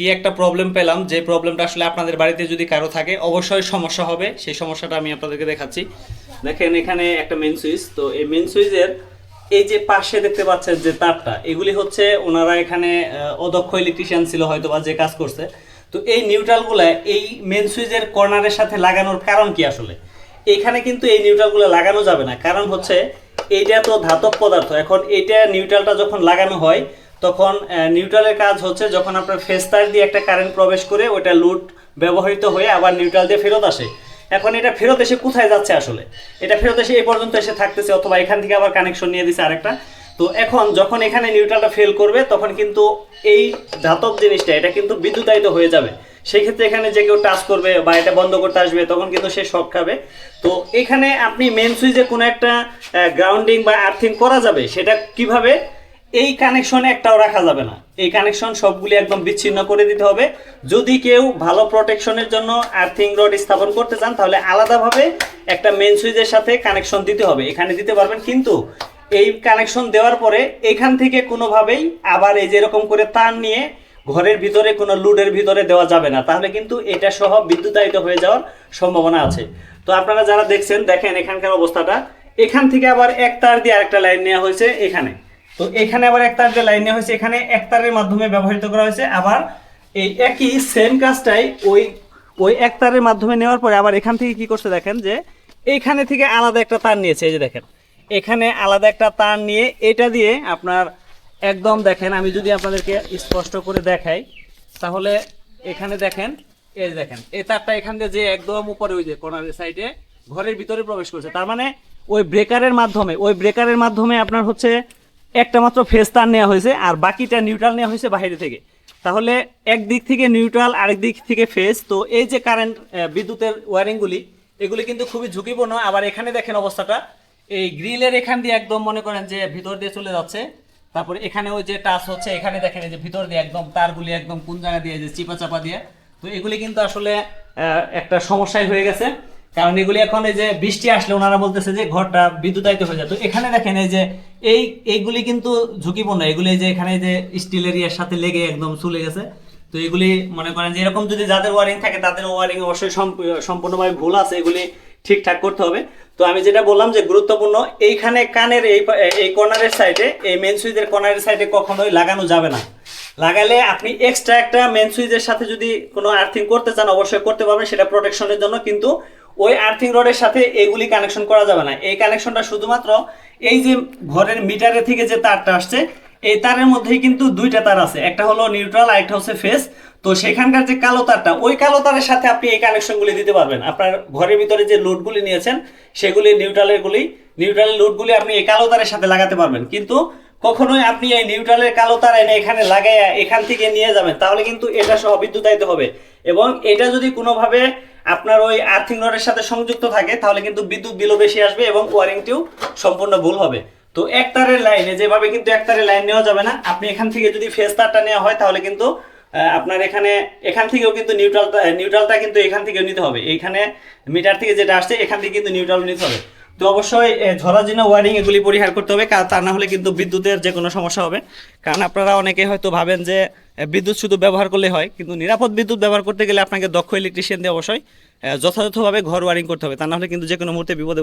কি একটা প্রবলেম পেলাম, যে প্রবলেমটা আসলে আপনাদের বাড়িতে যদি কারও থাকে, অবশ্যই সমস্যা হবে। সেই সমস্যাটা আমি আপনাদেরকে দেখাচ্ছি। দেখেন এখানে একটা মেন সুইচ তো এই মেন সুইচের এই যে পাশে দেখতে পাচ্ছেন যে তারটা, এগুলি হচ্ছে ওনারা এখানে অদক্ষ ইলেকট্রিশিয়ান ছিল হয়তো বা যে কাজ করছে। তো এই নিউট্রালগুলো এই মেন সুইচের কর্নারের সাথে লাগানোর কারণ কি আসলে? এখানে কিন্তু এই নিউট্রালগুলো লাগানো যাবে না, কারণ হচ্ছে এইটা তো ধাতব পদার্থ। এখন এইটা নিউট্রালটা যখন লাগানো হয় তখন নিউট্রালের কাজ হচ্ছে যখন আপনার ফেস্তার দিয়ে একটা কারেন্ট প্রবেশ করে ওটা লুট ব্যবহৃত হয়ে আবার নিউট্রাল দিয়ে ফেরত আসে। এখন এটা ফেরত এসে কোথায় যাচ্ছে আসলে? এটা ফেরত এসে এই পর্যন্ত এসে থাকতেছে অথবা এখান থেকে আবার কানেকশন নিয়ে দিছে আরেকটা। তো এখন যখন এখানে নিউট্রালটা ফেল করবে, তখন কিন্তু এই ধাতব জিনিসটা, এটা কিন্তু বিদ্যুতায়িত হয়ে যাবে। সেই ক্ষেত্রে এখানে যে কেউ টাচ করবে বা এটা বন্ধ করতে আসবে, তখন কিন্তু সে শক খাবে। তো এখানে আপনি মেন সুইচে কোনো একটা গ্রাউন্ডিং বা আর্থিং করা যাবে, সেটা কীভাবে? এই কানেকশন একটাও রাখা যাবে না। এই কানেকশন সবগুলি একদম বিচ্ছিন্ন করে দিতে হবে। যদি কেউ ভালো প্রোটেকশনের জন্য আর্থিং রড স্থাপন করতে চান, তাহলে আলাদাভাবে একটা মেন সুইচের সাথে কানেকশন দিতে হবে। এখানে দিতে পারবেন কিন্তু এই কানেকশন দেওয়ার পরে এখান থেকে কোনোভাবেই আবার এই যেরকম করে তার নিয়ে ঘরের ভিতরে কোনো লুডের ভিতরে দেওয়া যাবে না। তাহলে কিন্তু এটা সহ বিদ্যুতায়িত হয়ে যাওয়ার সম্ভাবনা আছে। তো আপনারা যারা দেখছেন, দেখেন এখানকার অবস্থাটা। এখান থেকে আবার এক তার দিয়ে আরেকটা লাইন নেওয়া হয়েছে এখানে। তো এখানে আবার এক তার দিয়ে লাইন হয়েছে, এখানে এক তারের মাধ্যমে ব্যবহৃত করা হয়েছে। আবার এই একই সেম কাজটাই ওই ওই এক তারের মাধ্যমে নেওয়ার পরে আবার এখান থেকে কি করছে দেখেন যে, এইখানে থেকে আলাদা একটা তার নিয়েছে, এই যে দেখেন। এখানে আলাদা একটা তার নিয়ে এটা দিয়ে আপনার একদম দেখেন, আমি যদি আপনাদেরকে স্পষ্ট করে দেখাই, তাহলে এখানে দেখেন, এই যে দেখেন, এই তারটা এখান দিয়ে যে একদম উপরে ওই যে কর্নারের সাইডে ঘরের ভিতরে প্রবেশ করছে। তার মানে ওই ব্রেকারের মাধ্যমে, ওই ব্রেকারের মাধ্যমে আপনার হচ্ছে একটা মাত্র ফেস তার নেওয়া হয়েছে, আর বাকিটা নিউট্রাল নেওয়া হয়েছে বাইরে থেকে। তাহলে এক দিক থেকে নিউট্রাল আরেক দিক থেকে ফেস তো এই যে কারেন্ট বিদ্যুতের ওয়ারিংগুলি এগুলি কিন্তু খুবই ঝুঁকিপূর্ণ। আবার এখানে দেখেন অবস্থাটা, এই গ্রিলের এখান দিয়ে একদম মনে করেন যে ভিতর দিয়ে চলে যাচ্ছে। তারপরে এখানে ওই যে টাচ হচ্ছে, এখানে দেখেন এই যে ভিতর দিয়ে একদম তারগুলি একদম কোন জায়গা দিয়ে যে চিপা চাপা দিয়ে। তো এগুলি কিন্তু আসলে একটা সমস্যাই হয়ে গেছে। কারণ এগুলি এখন এই যে বৃষ্টি আসলে ওনারা বলতেছে যে ঘরটা বিদ্যুতায়িত হয়ে যায়। তো এখানে দেখেন এই যে এই, এইগুলি কিন্তু ঝুঁকিপূর্ণ। এগুলি যে এখানে যে স্টিলের ইয়ের সাথে লেগে একদম চলে গেছে। তো এগুলি মনে করেন যে এরকম যদি যাদের ওয়ারিং থাকে, তাদের ওয়ারিং অবশ্যই সম্প- সম্পূর্ণভাবে ভুল আছে। এগুলি ঠিকঠাক করতে হবে। তো আমি যেটা বললাম যে গুরুত্বপূর্ণ, এইখানে কানের এই এই কর্নারের সাইডে এই মেন সুইচের কর্নারের সাইডে কখনোই লাগানো যাবে না। লাগালে আপনি এক্সট্রা একটা মেন সুইচের সাথে যদি কোনো আর্থিং করতে চান, অবশ্যই করতে পারবেন। সেটা প্রোটেকশনের জন্য। কিন্তু ওই আর্থিং রডের সাথে এইগুলি কানেকশন করা যাবে না। এই কানেকশনটা শুধুমাত্র এই যে ঘরের মিটারের থেকে যে তারটা আসছে, এই তারের মধ্যেই কিন্তু দুইটা তার আছে। একটা হলো নিউট্রাল আর একটা হচ্ছে ফেস তো সেখানকার যে কালো তারটা, ওই কালো তারের সাথে আপনি এই কানেকশনগুলি দিতে পারবেন। আপনার ঘরের ভিতরে যে লোডগুলি নিয়েছেন, সেগুলি নিউট্রালের গুলি নিউট্রালের লোডগুলি আপনি এই কালো তারের সাথে লাগাতে পারবেন। কিন্তু কখনোই আপনি এই নিউট্রালের কালো তার এনে এখানে লাগাইয়া এখান থেকে নিয়ে যাবেন, তাহলে কিন্তু এটা সহ বিদ্যুতায়িত হবে। এবং এটা যদি কোনোভাবে আপনার ওই আর্থিং রডের সাথে সংযুক্ত থাকে, তাহলে কিন্তু বিদ্যুৎ বিলও বেশি আসবে এবং ওয়ারিংটিও সম্পূর্ণ ভুল হবে। তো এক তারের লাইনে যেভাবে কিন্তু এক তারের লাইন নেওয়া যাবে না, আপনি এখান থেকে যদি ফেস তারটা নেওয়া হয়, তাহলে কিন্তু আপনার এখানে, এখান থেকেও কিন্তু নিউট্রালটা নিউট্রালটা কিন্তু এখান থেকেও নিতে হবে। এইখানে মিটার থেকে যেটা আসছে, এখান থেকে কিন্তু নিউট্রাল নিতে হবে। তো অবশ্যই ঝরাঝিনা ওয়ারিং এগুলি পরিহার করতে হবে কারণ তা না হলে কিন্তু বিদ্যুতের যে কোনো সমস্যা হবে। কারণ আপনারা অনেকে হয়তো ভাবেন যে বিদ্যুৎ শুধু ব্যবহার করলে হয়, কিন্তু নিরাপদ বিদ্যুৎ ব্যবহার করতে গেলে আপনাকে দক্ষ ইলেকট্রিশিয়ান দিয়ে অবশ্যই যথাযথভাবে ঘর ওয়ারিং করতে হবে, তা না হলে কিন্তু যে কোনো মুহূর্তে বিপদে